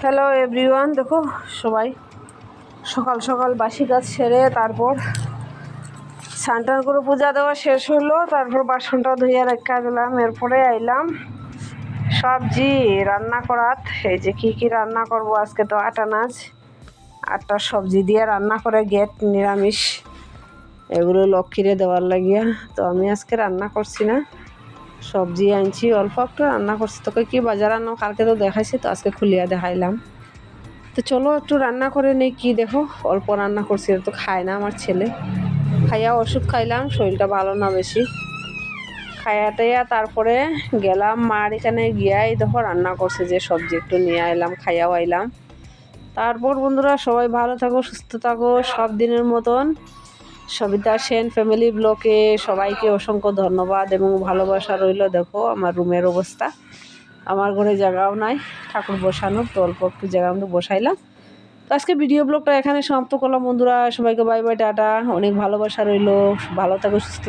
Hello everyone দেখো, সবাই সকাল সকাল বাসি কাজ সেরে তারপর সান্টান করে পূজা দেওয়া শেষ হলো। তারপর বাসনটা ধুয়ে রেখা দিলাম, এরপরে আইলাম সবজি রান্না করাত এই যে কি কি রান্না করব আজকে তো আটা নাচ। আটটা সবজি দিয়ে রান্না করে গেট নিরামিষ। এগুলো লক্ষ্মীরে দেওয়ার লাগিয়া। তো আমি আজকে রান্না করছি না। সবজি আনছি, অল্প একটু রান্না করছি। তোকে কি বাজার আনো? কালকে তো দেখাইছি, তো আজকে খুলিয়া দেখাইলাম। তো চলো একটু রান্না করে নেই, কি দেখো? অল্প রান্না করছি তো খায় না আমার ছেলে। খাইয়া ওষুধ খাইলাম, শরীরটা ভালো না বেশি। খাইয়া টাইয়া তারপরে গেলাম, মার এখানে গিয়াই দেখো রান্না করছে, যে সবজি একটু নিয়ে আইলাম, খাইয়াও আইলাম। তারপর বন্ধুরা সবাই ভালো থাকো, সুস্থ থাকো, সব দিনের মতন। সবিতা সেন ফ্যামিলি ব্লকে সবাইকে অসংখ্য ধন্যবাদ এবং ভালোবাসা রইল, দেখো আমার রুমের অবস্থা। আমার ঘরে জায়গাও নাই, ঠাকুর বসানো, তো অল্প একটু জায়গা আমি বসাইলাম। তো আজকে ভিডিও ব্লগটা এখানে সমাপ্ত করলাম, বন্ধুরা, সবাইকে বাই বাই টাটা। অনেক ভালোবাসা রইল, ভালো থাকো, সুস্থ